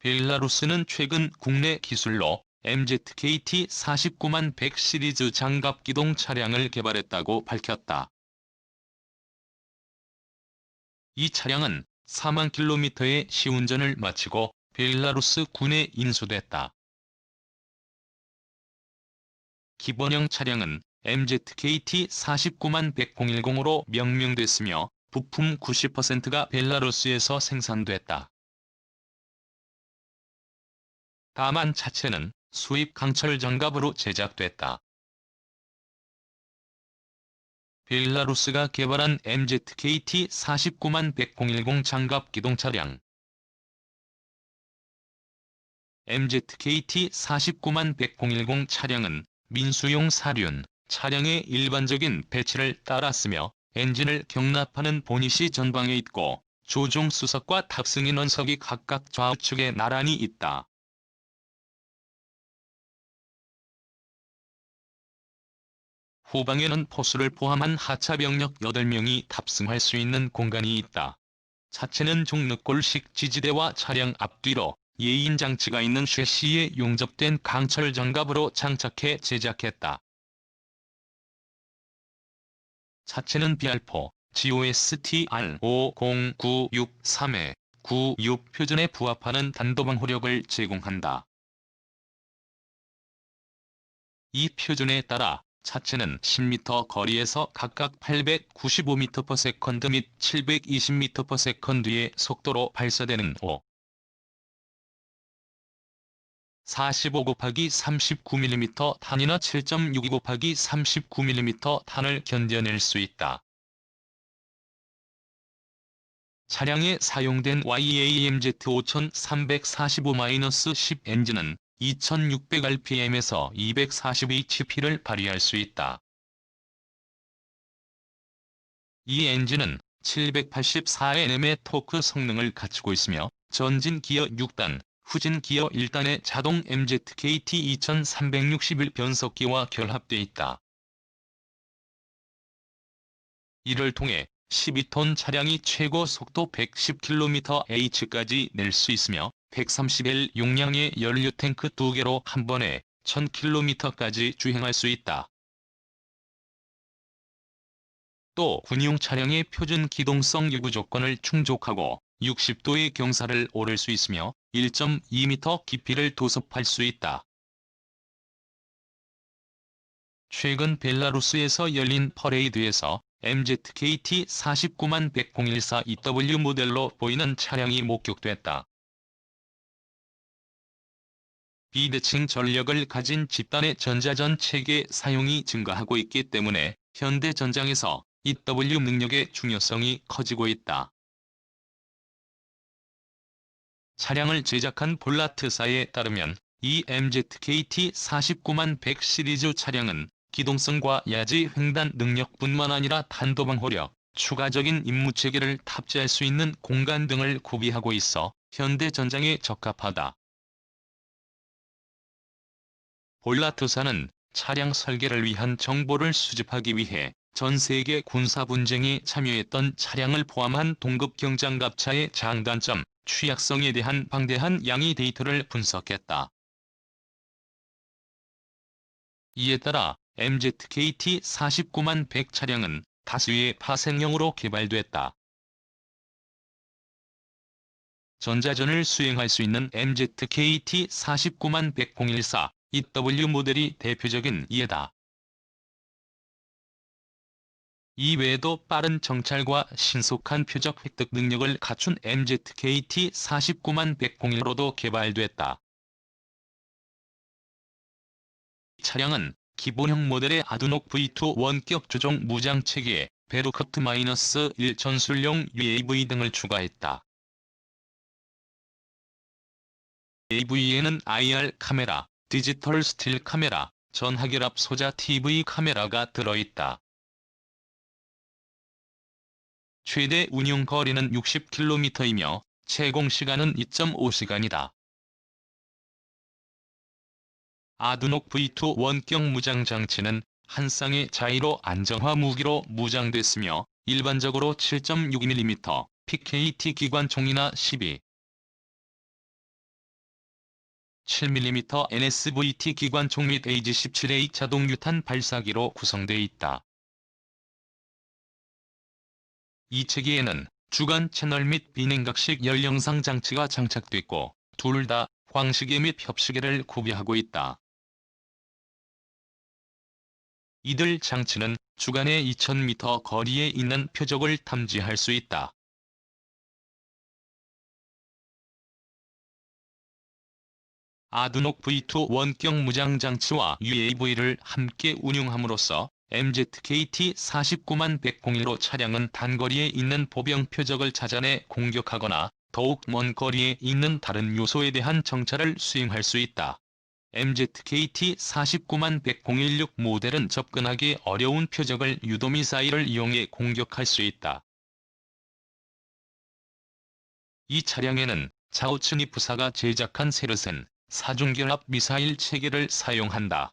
벨라루스는 최근 국내 기술로 MZKT-49만 100 시리즈 장갑 기동 차량을 개발했다고 밝혔다. 이 차량은 4만 킬로미터의 시운전을 마치고 벨라루스 군에 인수됐다. 기본형 차량은 MZKT-49만 100-010으로 명명됐으며 부품 90%가 벨라루스에서 생산됐다. 다만 차체는 수입 강철 장갑으로 제작됐다. 벨라루스가 개발한 MZKT-49만 100-010 장갑 기동 차량 MZKT-49만 100-010 차량은 민수용 사륜, 차량의 일반적인 배치를 따랐으며 엔진을 경납하는 보닛이 전방에 있고 조종 수석과 탑승 인원석이 각각 좌우측에 나란히 있다. 후방에는 포수를 포함한 하차 병력 8명이 탑승할 수 있는 공간이 있다. 차체는 종늑골식 지지대와 차량 앞뒤로 예인 장치가 있는 쉐시에 용접된 강철 장갑으로 장착해 제작했다. 차체는 비알포 GOSTR 50963의 96 표준에 부합하는 단도방 호력을 제공한다. 이 표준에 따라 차체는 10m 거리에서 각각 895m/s 및 720m/s의 속도로 발사되는 5. 45 곱하기 39mm 탄이나 7.62 곱하기 39mm 탄을 견뎌낼 수 있다. 차량에 사용된 YAMZ 5345-10 엔진은 2600rpm에서 240hp를 발휘할 수 있다. 이 엔진은 784Nm의 토크 성능을 갖추고 있으며 전진 기어 6단, 후진 기어 1단의 자동 MZKT 2361 변속기와 결합돼 있다. 이를 통해 12톤 차량이 최고 속도 110km/h까지 낼 수 있으며 130L 용량의 연료 탱크 2개로 한 번에 1000km까지 주행할 수 있다. 또 군용 차량의 표준 기동성 요구 조건을 충족하고 60도의 경사를 오를 수 있으며 1.2m 깊이를 도섭할 수 있다. 최근 벨라루스에서 열린 퍼레이드에서 MZKT 49만 10014 EW 모델로 보이는 차량이 목격됐다. 비대칭 전력을 가진 집단의 전자전 체계 사용이 증가하고 있기 때문에 현대 전장에서 EW 능력의 중요성이 커지고 있다. 차량을 제작한 볼라트사에 따르면 이 MZKT 49만 100 시리즈 차량은 기동성과 야지 횡단 능력뿐만 아니라 단도방 호력, 추가적인 임무 체계를 탑재할 수 있는 공간 등을 구비하고 있어 현대 전장에 적합하다. 볼라트사는 차량 설계를 위한 정보를 수집하기 위해 전 세계 군사 분쟁에 참여했던 차량을 포함한 동급 경장갑차의 장단점, 취약성에 대한 방대한 양의 데이터를 분석했다. 이에 따라 MZKT 49만 100 차량은 다수의 파생형으로 개발됐다. 전자전을 수행할 수 있는 MZKT 49만 100-014 EW 모델이 대표적인 예다. 이외에도 빠른 정찰과 신속한 표적 획득 능력을 갖춘 MZKT 49만 100-01로도 개발됐다. 차량은 기본형 모델의 아두녹 V2 원격 조종 무장 체계에 베르커트-1 전술용 UAV 등을 추가했다. AV에는 IR 카메라, 디지털 스틸 카메라, 전화결합 소자 TV 카메라가 들어있다. 최대 운용 거리는 60km이며 채공 시간은 2.5시간이다. 아두녹 V2 원격 무장 장치는 한 쌍의 자이로 안정화 무기로 무장됐으며 일반적으로 7.62mm PKT 기관총이나 12 7mm NSVT 기관총 및 AG-17A 자동 유탄 발사기로 구성되어 있다. 이 체계에는 주간 채널 및 비냉각식 열영상 장치가 장착됐고 둘다 황시계 및 협시계를 구비하고 있다. 이들 장치는 주간에 2000m 거리에 있는 표적을 탐지할 수 있다. 아두녹 V2 원격 무장 장치와 UAV를 함께 운용함으로써 MZKT-49만 101로 차량은 단거리에 있는 보병 표적을 찾아내 공격하거나 더욱 먼 거리에 있는 다른 요소에 대한 정찰을 수행할 수 있다. MZKT-49만 10116 모델은 접근하기 어려운 표적을 유도미사일을 이용해 공격할 수 있다. 이 차량에는 자우츠니프사가 제작한 세르센 사중결합 미사일 체계를 사용한다.